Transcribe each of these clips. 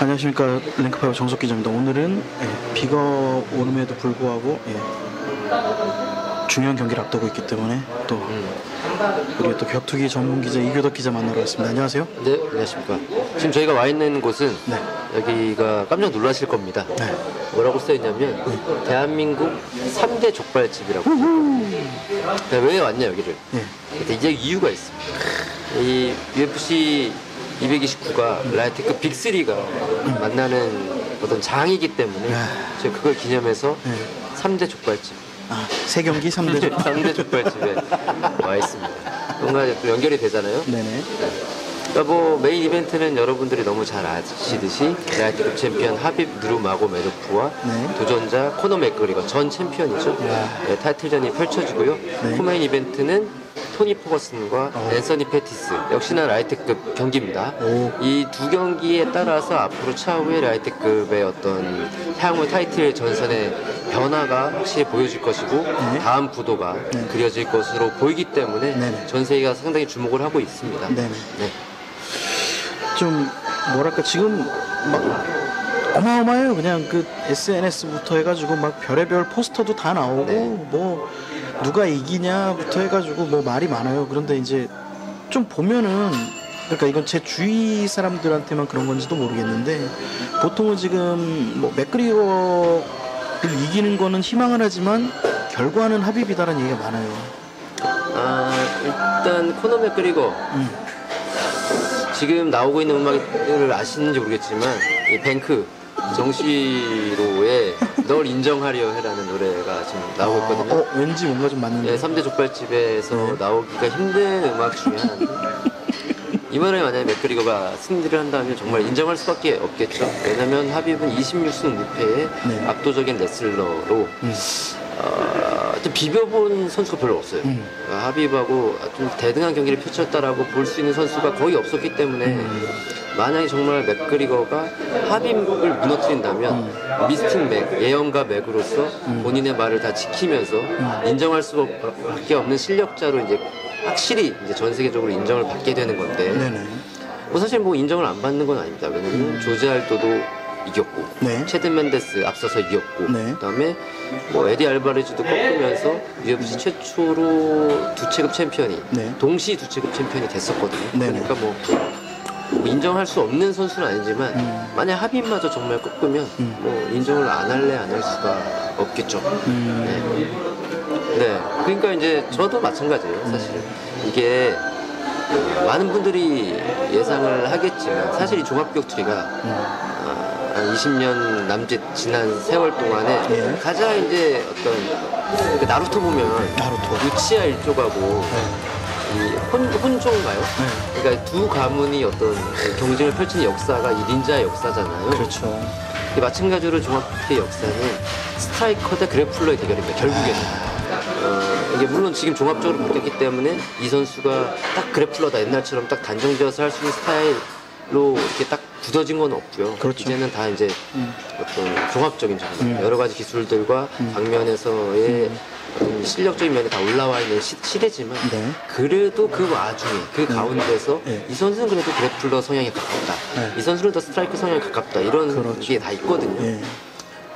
안녕하십니까 랭크파이브 정석 기자입니다. 오늘은 예, 비가 오름에도 불구하고 예, 중요한 경기를 앞두고 있기 때문에 또 우리 또 격투기 전문 기자 이교덕 기자 만나러 왔습니다. 안녕하세요. 네, 안녕하십니까. 지금 저희가 와 있는 곳은 네. 여기가 깜짝 놀라실 겁니다. 네. 뭐라고 써 있냐면 대한민국 3대 족발집이라고. 네, 왜 왔냐 여기를? 예. 근데 이제 이유가 있습니다. 이 UFC 229가 라이트급 빅3가 만나는 어떤 장이기 때문에 야. 제가 그걸 기념해서 네. 3대 족발집 아, 세 경기 3대 조 3대 족발집에 와 있습니다. 뭔가 또 연결이 되잖아요. 네네. 그러니까 뭐 메인 이벤트는 여러분들이 너무 잘 아시듯이 라이트급 챔피언 하빕 누르마고메도프와 네. 도전자 코너 맥그리거 전 챔피언이죠. 네, 타이틀전이 펼쳐지고요. 네. 코메인 이벤트는 토니 포거슨과 어. 앤서니 패티스 역시나 라이트급 경기입니다. 오. 이두 경기에 따라서 앞으로 차후에 라이트급의 어떤 향후 타이틀 전선의 변화가 확실히 보여질 것이고 네. 다음 구도가 그려질 것으로 보이기 때문에 네네. 전 세계가 상당히 주목을 하고 있습니다. 네네. 네. 좀 뭐랄까 지금 막 어마어마해요. 그냥 그 SNS부터 해가지고 막 별의별 포스터도 다 나오고 네. 뭐 누가 이기냐부터 해가지고 뭐 말이 많아요. 그런데 이제 좀 보면은 그러니까 이건 제 주위 사람들한테만 그런 건지도 모르겠는데 보통은 지금 뭐 맥그리거를 이기는 거는 희망을 하지만 결과는 합입이다라는 얘기가 많아요. 아, 일단 코너 맥그리거 음. 지금 나오고 있는 음악을 아시는지 모르겠지만 이 뱅크 정시로의 널 인정하려 해라는 노래가 지금 나오고 있거든요. 어, 왠지 뭔가 좀 맞는데. 예, 3대 족발집에서 네. 나오기가 힘든 음악 중에 하나인데 이번에 만약에 맥그리거가 승리를 한다면 정말 인정할 수밖에 없겠죠. 왜냐면 하빕은 26승 무패의 네. 압도적인 레슬러로 음. 어, 좀 비벼본 선수가 별로 없어요. 음. 어, 하빕하고 좀 대등한 경기를 펼쳤다라고 볼 수 있는 선수가 거의 없었기 때문에 음. 만약에 정말 맥그리거가 하빕을 무너뜨린다면 음. 미스틱 맥, 예언가 맥으로서 본인의 말을 다 지키면서 음. 인정할 수밖에 없는 실력자로 이제 확실히 이제 전 세계적으로 인정을 받게 되는 건데 네네. 뭐 사실 뭐 인정을 안 받는 건 아닙니다. 왜냐면 조지 알도도 이겼고 네. 체드 맨데스 앞서서 이겼고 네. 그다음에 뭐 에디 알바레즈도 꺾으면서 UFC 최초로 두 체급 챔피언이 네. 동시 두 체급 챔피언이 됐었거든요. 네네. 그러니까 뭐, 뭐 인정할 수 없는 선수는 아니지만 음. 만약 하빈마저 정말 꺾으면 음. 뭐 인정을 안 할래 안 할 수가 없겠죠. 음. 네. 그러니까 이제 저도 마찬가지예요, 사실. 이게 많은 분들이 예상을 하겠지만 사실 이 종합격투기가 아, 한 20년 남짓 지난 세월 동안에 예. 가장 이제 어떤 그 나루토 보면 나루토. 우치아 일족하고 이 혼, 혼종가요? 네. 그러니까 두 가문이 어떤 그 경쟁을 펼치는 역사가 이 닌자의 역사잖아요. 그렇죠. 이 마찬가지로 종합격투기 역사는 스트라이커 대 그래플러의 대결입니다. 결국에는. 어, 이게 물론 지금 종합적으로 바뀌었기 때문에 이 선수가 딱 그래플러다 옛날처럼 딱 단정지어서 할 수 있는 스타일로 이렇게 딱 굳어진 건 없고요. 그렇죠. 이제는 다 이제 음. 어떤 종합적인 장면, 음. 여러 가지 기술들과 방면에서의 어떤 실력적인 면에 다 올라와 있는 시, 시대지만 네. 그래도 그 와중에 그 가운데서 네. 이 선수는 그래도 그래플러 성향에 가깝다. 네. 이 선수는 더 스트라이크 성향에 가깝다. 이런 그렇죠. 게다 있거든요. 예.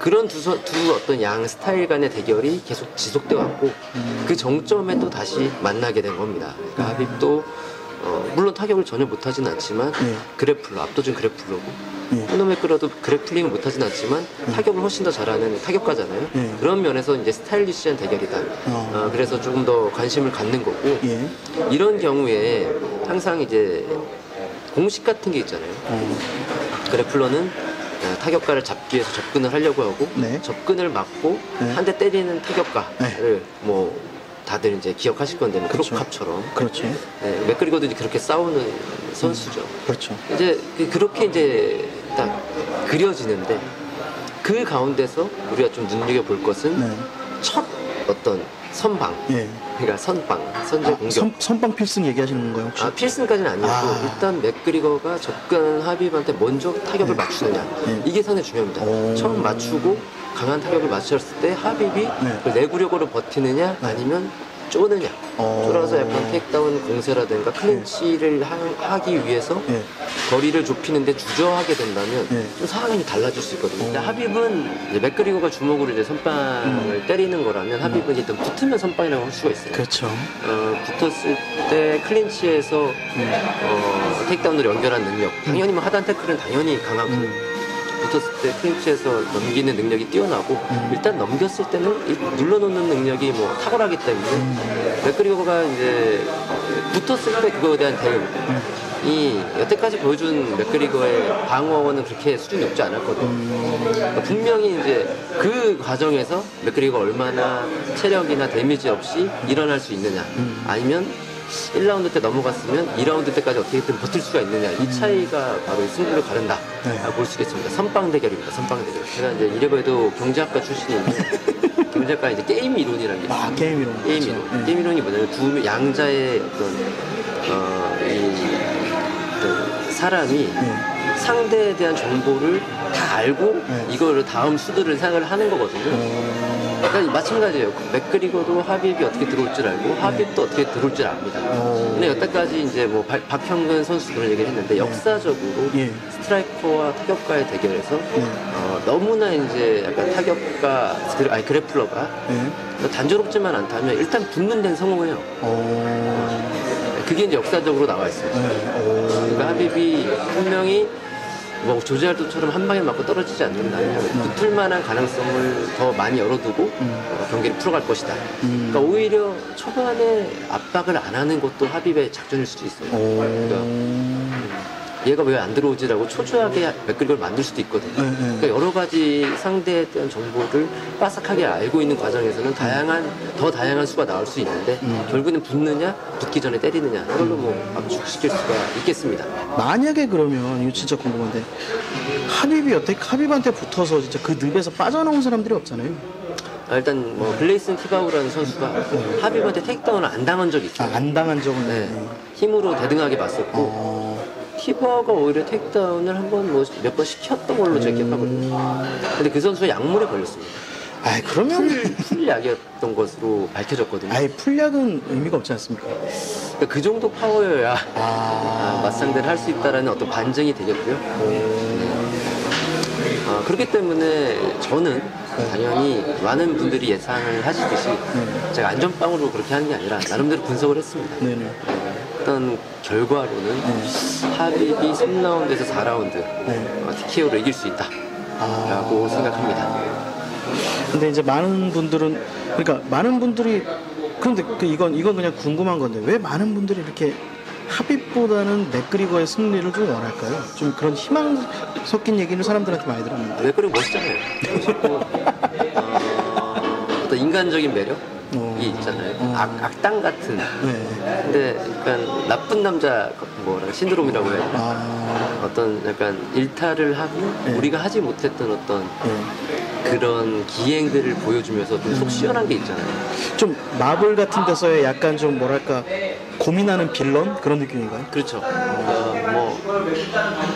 그런 두, 선- 두 어떤 양 스타일 간의 대결이 계속 지속돼 왔고 음. 그 정점에 또 다시 만나게 된 겁니다. 그러니까 하빕도 어, 물론 타격을 전혀 못하진 않지만 네. 그래플러 압도적인 그래플러고 네. 코너맥 끌어도 그래플링을 못하진 않지만 타격을 훨씬 더 잘하는 타격가잖아요. 네. 그런 면에서 이제 스타일리시한 대결이다. 어. 어, 그래서 조금 더 관심을 갖는 거고 예. 이런 경우에 항상 이제 공식 같은 게 있잖아요. 어. 그래플러는 어, 타격가를 잡기 위해서 접근을 하려고 하고 네. 접근을 막고 네. 한대 때리는 타격가를 네. 뭐 다들 이제 기억하실 건데 뭐 그렇죠. 크로캅처럼 그렇죠. 네, 맥그리거도 이제 그렇게 싸우는 선수죠. 그렇죠. 이제 그- 그렇게 이제 딱 그려지는데 그 가운데서 우리가 좀 눈여겨 볼 것은 네. 첫 어떤 선방, 예. 그러니까 선방, 선제 아, 공격. 선, 선빵 필승 얘기하시는 건가요, 혹시? 아, 필승까지는 아니고 아. 일단 맥그리거가 접근하는 하빕한테 먼저 타격을 네. 맞추느냐 네. 이게 상당히 중요합니다. 오. 처음 맞추고 강한 타격을 맞췄을 때 하빕이 네. 그걸 내구력으로 버티느냐 아니면 쪼느냐 어. 쫄아서 약간 테이크다운 공세라든가 클린치를 하, 기 위해서 예. 거리를 좁히는데 주저하게 된다면 네. 좀 상황이 달라질 수 있거든요. 근데 어. 합입은 이제 맥그리거가 주먹으로 이제 선빵을 때리는 거라면 합입은 일단 붙으면 선빵이라고 할 수가 있어요. 음. 그렇죠. 어, 붙었을 때 클린치에서 음. 어, 테이크다운으로 연결한 능력 당연히 뭐 하단 태클은 당연히 강하고 음. 붙었을 때 클린치에서 넘기는 능력이 뛰어나고 음. 일단 넘겼을 때는 이 눌러놓는 능력이 뭐 탁월하기 때문에 음. 맥그리거가 이제 붙었을 때 그거에 대한 대응 음. 이 여태까지 보여준 맥그리거의 방어는 그렇게 수준이 높지 않았거든요. 음. 그러니까 분명히 이제 그 과정에서 맥그리거가 얼마나 체력이나 데미지 없이 일어날 수 있느냐 음. 아니면 1라운드 때 넘어갔으면 2라운드 때까지 어떻게든 버틸 수가 있느냐 이 차이가 바로 이 승부를 가른다 음. 네. 아, 볼수 있겠습니다. 선빵 대결입니다. 선빵 대결. 제가 이제 이래봬도 경제학과 출신인데 경제학과 이제 게임 이론이라는 게 있어요. 아 게임 이론. 게임 그렇죠. 이론. 예. 게임 이론이 뭐냐면 두 명- 양자의 어떤 어, 이 어떤 사람이 예. 상대에 대한 정보를 다 알고 네. 이거를 다음 수들을 생각을 하는 거거든요. 어. 그러니까 마찬가지예요. 맥그리거도 합입이 어떻게 들어올 줄 알고 합입도 어떻게 들어올 줄 압니다. 어. 근데 여태까지 이제 뭐 박- 박형근 선수 그런 얘기를 했는데 역사적으로 예. 스트라이커와 타격가의 대결에서 네. 어, 너무나 이제 약간 타격가 그래- 아니 그래플러가 예. 단조롭지만 않다면 일단 붙는 데는 성공해요. 어. 그게 이제 역사적으로 나와 있습니다. 네. 오. 그러니까 합입이 분명히 뭐 조지알도처럼 한 방에 맞고 떨어지지 않는다면 붙을 만한 가능성을 더 많이 열어두고 어, 경기를 풀어갈 것이다. 음. 그러니까 오히려 초반에 압박을 안 하는 것도 합입의 작전일 수도 있어요. 오. 그러니까 얘가 왜 안 들어오지라고 초조하게 맥그리걸 만들 수도 있거든요. 네, 네. 그러니까 여러 가지 상대에 대한 정보를 빠삭하게 알고 있는 과정에서는 다양한 더 다양한 수가 나올 수 있는데 음. 결국에는 붙느냐 붙기 전에 때리느냐 이걸로 뭐 압축시킬 수가 있겠습니다. 만약에 그러면 이거 진짜 궁금한데 합입이 여태 합입한테 붙어서 진짜 그 늪에서 빠져나온 사람들이 없잖아요. 아, 일단 뭐 블레이슨 티바우라는 선수가 합입한테 테이크다운을 안 당한 적이 아, 있어요. 안 당한 적은 네. 네. 힘으로 대등하게 맞섰고 어. 티바우가 오히려 테이크다운을 한번 뭐 몇 번 시켰던 걸로 제가 기억하거든요. 근데 그 선수가 약물에 걸렸습니다. 아이 그러면 풀, 풀약이었던 것으로 밝혀졌거든요. 아예 풀약은 의미가 없지 않습니까? 그러니까 그 정도 파워여야 아, 아. 맞상대를 할 수 있다라는 어떤 반증이 되겠고요. 아, 그렇기 때문에 저는 당연히 많은 분들이 예상을 하시듯이 제가 안전빵으로 그렇게 하는 게 아니라 나름대로 분석을 했습니다. 네네. 일단 결과로는 합입이 3라운드에서 4라운드 네. TKO로 이길 수 있다. 아. 라고 생각합니다. 근데 이제 많은 분들은 그러니까 많은 분들이 그런데 그 이건 이건 그냥 궁금한 건데 왜 많은 분들이 이렇게 합입보다는 맥그리거의 승리를 좀 원할까요? 좀 그런 희망 섞인 얘기를 사람들한테 많이 들었는데. 왜 그리고 멋있잖아요. 멋있고 어, 어떤 인간적인 매력 이 어. 있잖아요. 어. 악, 악당 같은. 네. 근데 약간 나쁜 남자 뭐라 신드롬이라고 해야 되나? 아. 어떤 약간 일탈을 하고 네. 우리가 하지 못했던 어떤 네. 그런 기행들을 보여주면서 좀 속 시원한 게 있잖아요. 좀 마블 같은 데서의 약간 좀 뭐랄까 고민하는 빌런 그런 느낌인가요? 그렇죠. 어, 뭐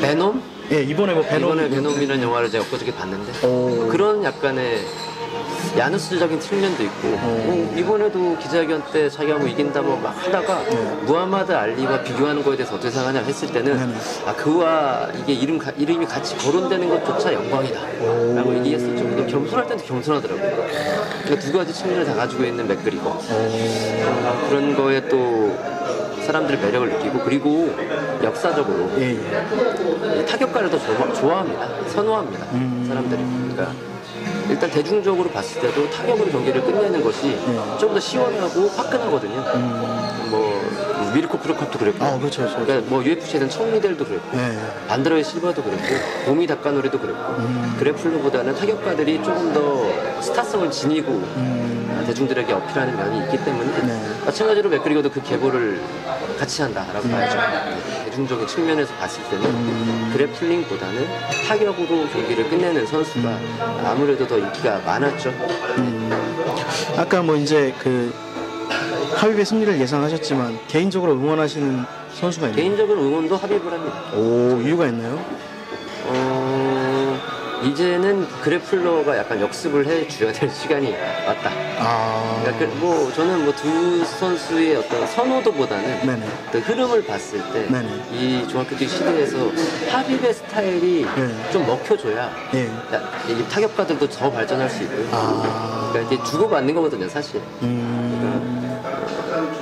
베놈? 예 이번에 뭐 베놈 이번에 베놈이라는 영화를 제가 엊그저께 봤는데 오. 그런 약간의 야누스적인 측면도 있고 어. 뭐 이번에도 기자회견 때 자기가 뭐 이긴다 뭐 막 하다가 네. 무하마드 알리와 비교하는 거에 대해서 어떻게 생각하냐 했을 때는. 아 그와 이게 이름 가- 이름이 같이 거론되는 것조차 영광이다 라고 얘기했었죠 근데 겸손할 때도 겸손하더라고요 그러니까 두 가지 측면을 다 가지고 있는 맥그리거 아, 그런 거에 또 사람들의 매력을 느끼고 그리고 역사적으로 예, 예. 이 타격가를 더 좋아, 좋아 합니다. 선호합니다. 음. 사람들이. 그러니까 일단 대중적으로 봤을 때도 타격으로 경기를 끝내는 것이 네. 좀더 시원하고 화끈하거든요. 뭐 미르코 크루컵도 그랬고, 아 그렇죠 그렇죠 그러니까 뭐 UFC에는 청미델도 그랬고, 네. 반드로의 실버도 그랬고, 보미 닭가노리도 그랬고, 음. 그래플러보다는 타격가들이 조금 더 스타성을 지니고 음. 대중들에게 어필하는 면이 있기 때문에 네. 마찬가지로 맥그리거도 그 계보를 같이 한다라고 봐야죠. 네, 대중적인 측면에서 봤을 때는 음. 그래플링보다는 타격으로 경기를 끝내는 선수가 아무래도 더 인기가 많았죠. 아까 뭐 이제 그 합입의 승리를 예상하셨지만 개인적으로 응원하시는 선수가 있나요? 개인적으로 응원도 합입을 합니다. 오 이유가 있나요? 어, 이제는 그래플러가 약간 역습을 해줘야 될 시간이 왔다. 아. 그러니까 그- 뭐 저는 뭐 두 선수의 어떤 선호도보다는 네네. 어떤 흐름을 봤을 때. 이 중학교 뛰기 시대에서 하빕의 스타일이 네. 좀 먹혀줘야 예. 야, 이 타격가들도 더 발전할 수 있고요. 아. 그러니까 이게 주고받는 거거든요, 사실. 음.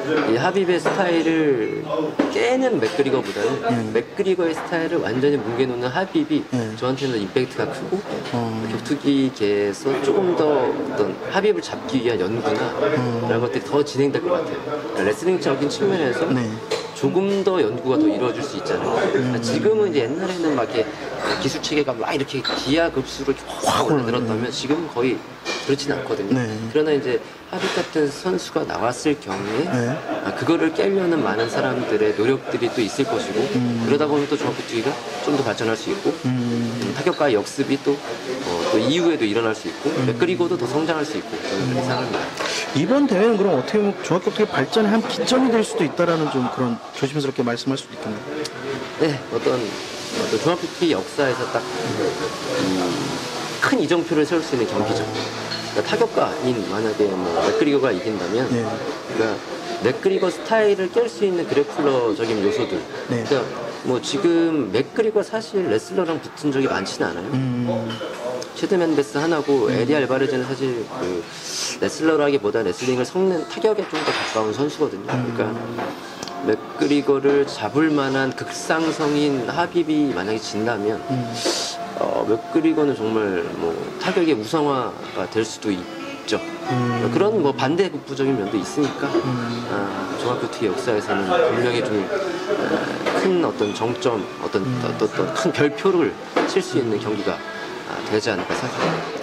이 하빕의 스타일을 깨는 맥그리거보다는 음. 맥그리거의 스타일을 완전히 뭉개놓는 하빕이 음. 저한테는 임팩트가 크고 어. 격투기계에서 조금 더 어떤 하빕을 잡기 위한 연구나 이런 것들이 더 진행될 것 같아요. 그러니까 레슬링적인 측면에서 네. 조금 더 연구가 더 이루어질 수 있잖아요. 그러니까 지금은 이제 옛날에는 막 이렇게 기술 체계가 막 이렇게 기하급수로 확 올라들었다면 지금은 거의 그렇진 않거든요. 네. 그러나 이제 하빕 같은 선수가 나왔을 경우에 네. 아, 그거를 깨려는 많은 사람들의 노력들이 또 있을 것이고 그러다 보면 또 종합격투기가 좀 더 발전할 수 있고 음, 타격과의 역습이 또, 어, 또 이후에도 일어날 수 있고 맥그리고도 더 성장할 수 있고 저는 그렇게 생각합니다. 이번 대회는 그럼 어떻게 보면 중학교의 발전의 한 기점이 될 수도 있다라는 좀 그런 조심스럽게 말씀할 수도 있겠네요. 네, 어떤, 어떤 종합격투기 역사에서 딱큰 이정표를 세울 수 있는 경기죠. 그러니까 타격가인 만약에 뭐 맥그리거가 이긴다면, 네. 그러니까 맥그리거 스타일을 깰 수 있는 그래플러적인 요소들. 네. 그러니까 뭐 지금 맥그리거 사실 레슬러랑 붙은 적이 많지는 않아요. 음. 체드 맨데스 하나고 에디 알바레즈는 사실 그 레슬러라기보다 레슬링을 섞는 타격에 좀 더 가까운 선수거든요. 그러니까 맥그리거를 잡을 만한 극상성인 하빕이 만약에 진다면 어, 맥그리거는 정말 뭐 타격의 우상화가 될 수도 있죠. 그런 뭐 반대 극부적인 면도 있으니까 아, 종합교투기 역사에서는 분명히 좀큰 어떤 정점, 어떤 어떤, 어떤 큰 별표를 칠 수 있는 경기가 아, 되지 않을까 생각합니다.